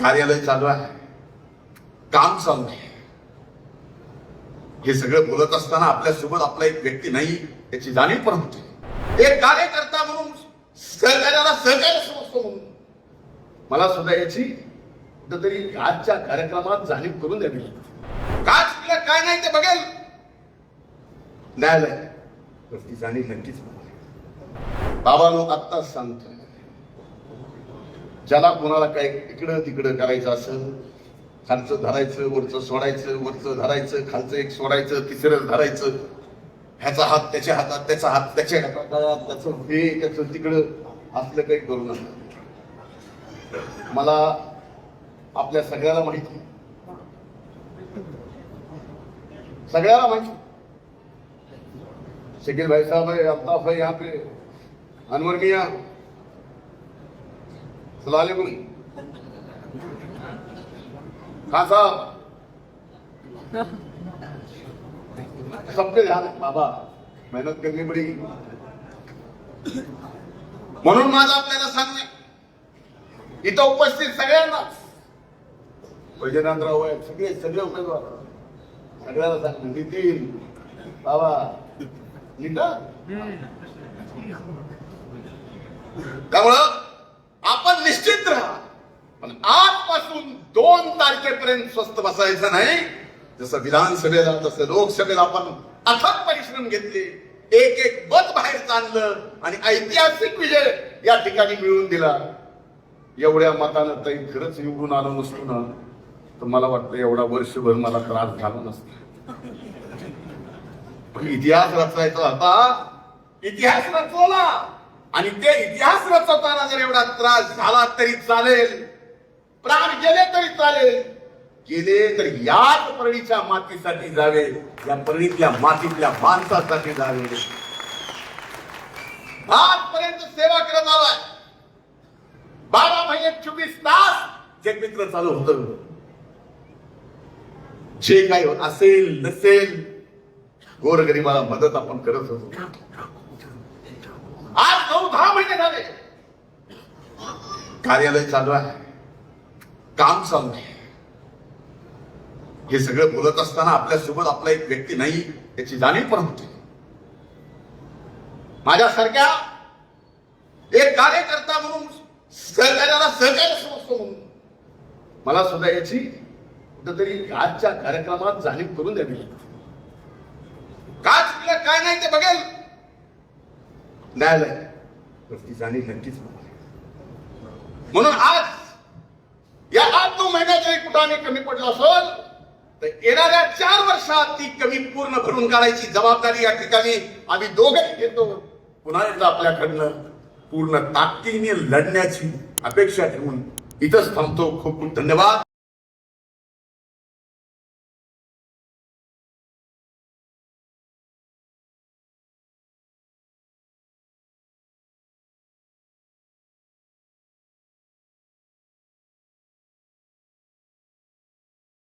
कार्यालय चालू आहे. काम चालू आहे. हे सगळं बोलत असताना आपल्यासोबत आपला एक व्यक्ती नाही याची जाणीव पण होते. एक कार्यकर्ता म्हणून सहकार्याला सहकार्य समजतो म्हणून. मला सुद्धा याची कुठंतरी आजच्या कार्यक्रमात जाणीव करून द्यावी लागते. का चुकलं काय नाही ते बघेल. न्यायालय. ती जाणीव नक्कीच बाबा लोक आत्ताच सांगतोय. ज्याला कोणाला काय इकडं तिकडं करायचं असं खालचं धरायचं वरचं सोडायचं वरचं धरायचं खालचं एक सोडायचं तिसरं धरायचं ह्याचा हात त्याच्या हातात त्याचा हात त्याच्या हातात त्याचं हे त्याचं तिकडं असलं काही करू नका. मला आपल्या सगळ्याला माहिती सगळ्याला माहिती शकील भाई साहब है अल्ताफ है यहाँ पे अनवर सलालेकुम खान साहब। सबके ध्यान है। बाबा। मेहनत करनी पड़ेगी। म्हणून माझं आपल्याला सांगणे इथं उपस्थित सगळ्यांना वैजनाथराव आहे सगळे सगळे उमेदवार. सगळ्यांना सांग नितीन बाबा नीता त्यामुळं तारखेपर्यंत स्वस्त बसायचं नाही. जसं विधानसभेला तसं लोकसभेला आपण अथक परिश्रम घेतले. एक एक मत बाहेर चाललं आणि ऐतिहासिक विजय या ठिकाणी मिळवून दिला. एवढ्या मतानं तरी खरंच निवडून आलो नसतो ना तर मला वाटतं एवढा वर्षभर मला त्रास झाला नसता. पण इतिहास रचायचा होता. इतिहास रचवला. आणि ते इतिहास रचवताना जर एवढा त्रास झाला तरी चालेल. प्राण गेले तरी चालेल. गेले तर याच परळीच्या मातीसाठी जावे या परळीतल्या मातीतल्या माणसासाठी जावे. आजपर्यंत सेवा करत आलाय. बारा महिने चोवीस तास जगमित्र चालू होत. जे काही असेल नसेल गोरगरिबाला मदत आपण करत होतो. आज नऊ दहा महिने झाले. कार्यालय चालू आहे. काम चालू आहे हे सगळं बोलत असताना आपल्यासोबत आपला एक व्यक्ती नाही याची जाणीव पण होते. माझ्यासारख्या एक कार्यकर्ता म्हणून सहकार्याला सहकार्य समजतो म्हणून मला सुद्धा याची कुठंतरी आजच्या कार्यक्रमात जाणीव करून द्यावी लागते. का चुकलं काय नाही ते बघेल. न्यायालय ती जाणीव नक्कीच म्हणून आज महिन्यात कमी पडलं असेल तर येणाऱ्या चार वर्षात ती कमी पूर्ण भरून काढायची जबाबदारी या ठिकाणी आम्ही दोघे घेतो. पुन्हा एकदा आपल्याकडनं पूर्ण ताकदीने लढण्याची अपेक्षा ठेवून इथंच थांबतो. खूप खूप धन्यवाद.